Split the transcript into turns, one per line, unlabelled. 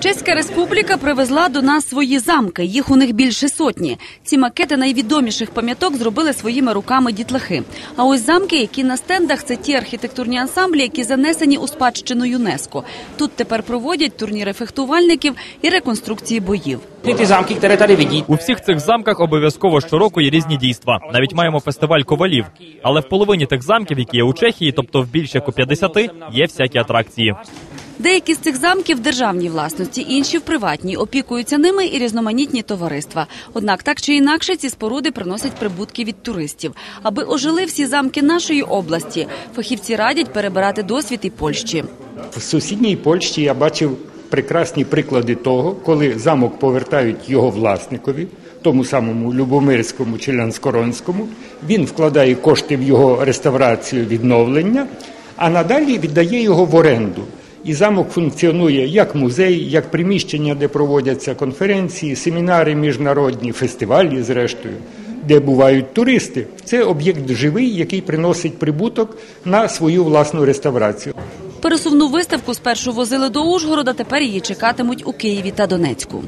Чеська республіка привезла до нас свої замки. Їх у них більше сотні. Ці макети найвідоміших пам'яток зробили своїми руками дітлахи. А ось замки, які на стендах, це ті архітектурні ансамблі, які занесені у спадщину ЮНЕСКО. Тут тепер проводять турніри фехтувальників і реконструкції боїв.
Ty ty zámky, které tady vidíte,
У всіх цих замках обов'язково щороку є різні дійства. Навіть маємо фестиваль ковалів. Але в половині тих замків, які є у Чехії, тобто в більше як у 50, є всякі атракції.
Деякі з цих замків державній власності, інші в приватній. Опікуються ними і різноманітні товариства. Однак так чи інакше ці споруди приносять прибутки від туристів. Аби ожили всі замки нашої області, фахівці радять перебирати досвід і Польщі.
В сусідній Польщі я бачив прекрасні приклади того, коли замок повертають його власникові, тому самому Любомирському чи Лянскоронському. Він вкладає кошти в його реставрацію, відновлення, а надалі віддає його в оренду. І замок функціонує як музей, як приміщення, де проводяться конференції, семінари міжнародні, фестивалі, зрештою, де бувають туристи. Це об'єкт живий, який приносить прибуток на свою власну реставрацію.
Пересувну виставку спершу возили до Ужгорода, тепер її чекатимуть у Києві та Донецьку.